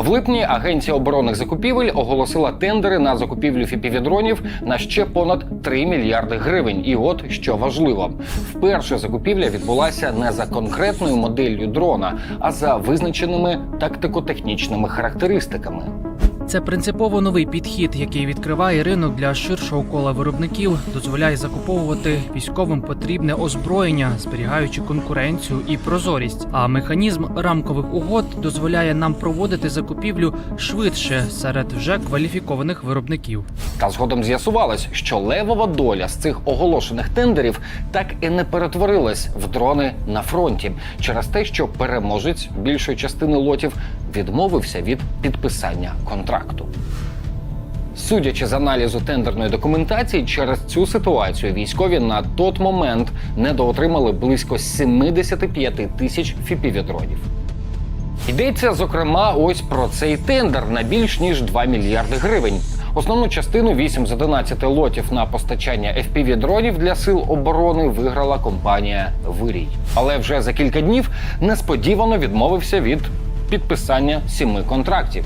В липні агенція оборонних закупівель оголосила тендери на закупівлю фіпівідронів на ще понад 3 мільярди гривень. І от що важливо, вперше закупівля відбулася не за конкретною моделлю дрона, а за визначеними тактико-технічними характеристиками. Це принципово новий підхід, який відкриває ринок для ширшого кола виробників, дозволяє закуповувати військовим потрібне озброєння, зберігаючи конкуренцію і прозорість. А механізм рамкових угод дозволяє нам проводити закупівлю швидше серед вже кваліфікованих виробників. Та згодом з'ясувалось, що левова доля з цих оголошених тендерів так і не перетворилась в дрони на фронті через те, що переможець більшої частини лотів відмовився від підписання контракту. Судячи з аналізу тендерної документації, через цю ситуацію військові на той момент недоотримали близько 75 тисяч фіпівідронів. Йдеться зокрема ось про цей тендер на більш ніж 2 мільярди гривень. Основну частину 8 з 11 лотів на постачання fpv дронів для сил оборони виграла компанія Вирій. Але вже за кілька днів несподівано відмовився від підписання сіми контрактів.